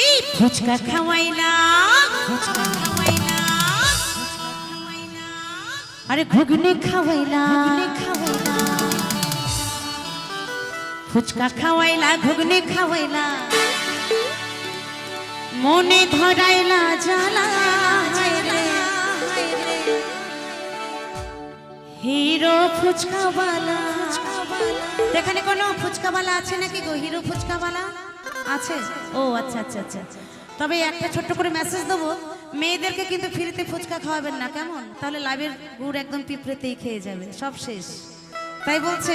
এই ফুচকা খাওয়াই না আরে ঘুগনি খাওয়াইলা খাওয়াইলা ফুচকা খাওয়াইলা ঘুগনি খাওয়াইলা মনে ধরাইলা জালা হিরো ফুচকাওয়ালা। এখানে কোনো ফুচকাওয়ালা আছে নাকি গো? হিরো ফুচকাওয়ালা? আছে? ও আচ্ছা আচ্ছা আচ্ছা। তবে একটা ছোট্ট করে মেসেজ দেবো। মেয়েদেরকে কিন্তু ফ্রিতে ফুচকা খাওয়াবেন না, কেমন? তাহলে লাভের গুড় একদম পিঁপড়েতেই খেয়ে যাবে, সব শেষ। তাই বলছে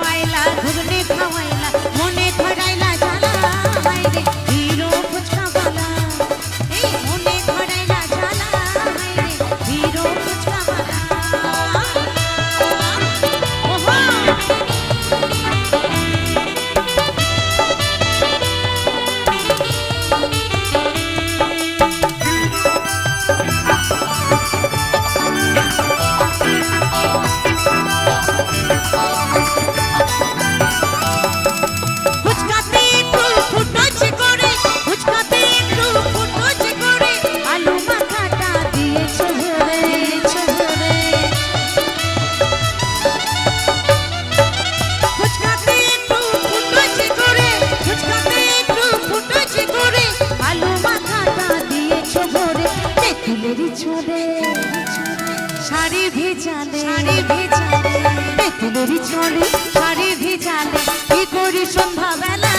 ফুলের ছোঁদে শাড়ি ভিজালে শাড়ি ভিজালে। ফুলের ছোঁদে শাড়ি ভিজালে কি করি সন্ধ্যাবেলা?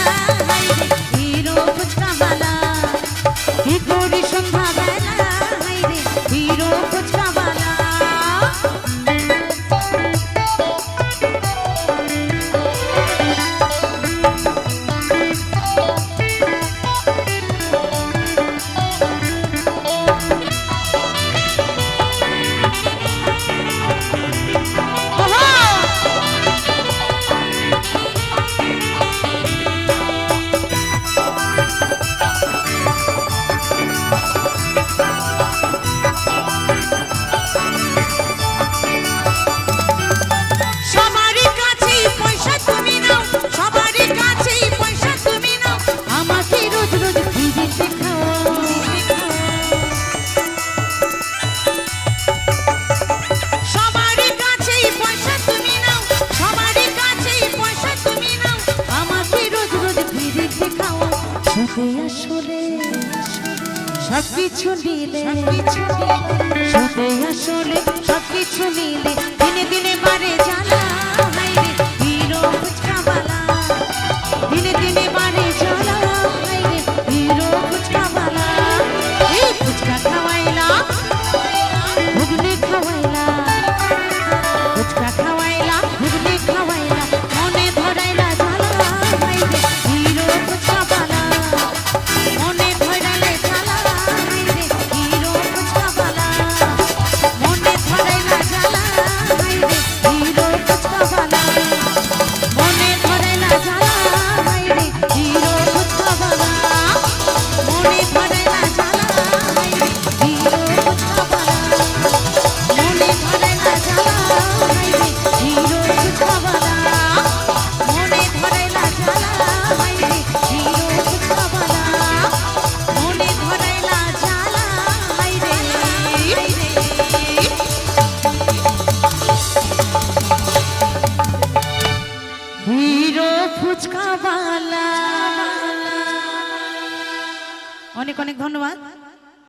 সব কিছু নিলে। সত্যি আসলে সব কিছু নিলে দিনে দিনে বাড়ে জানা অনেক অনেক ধন্যবাদ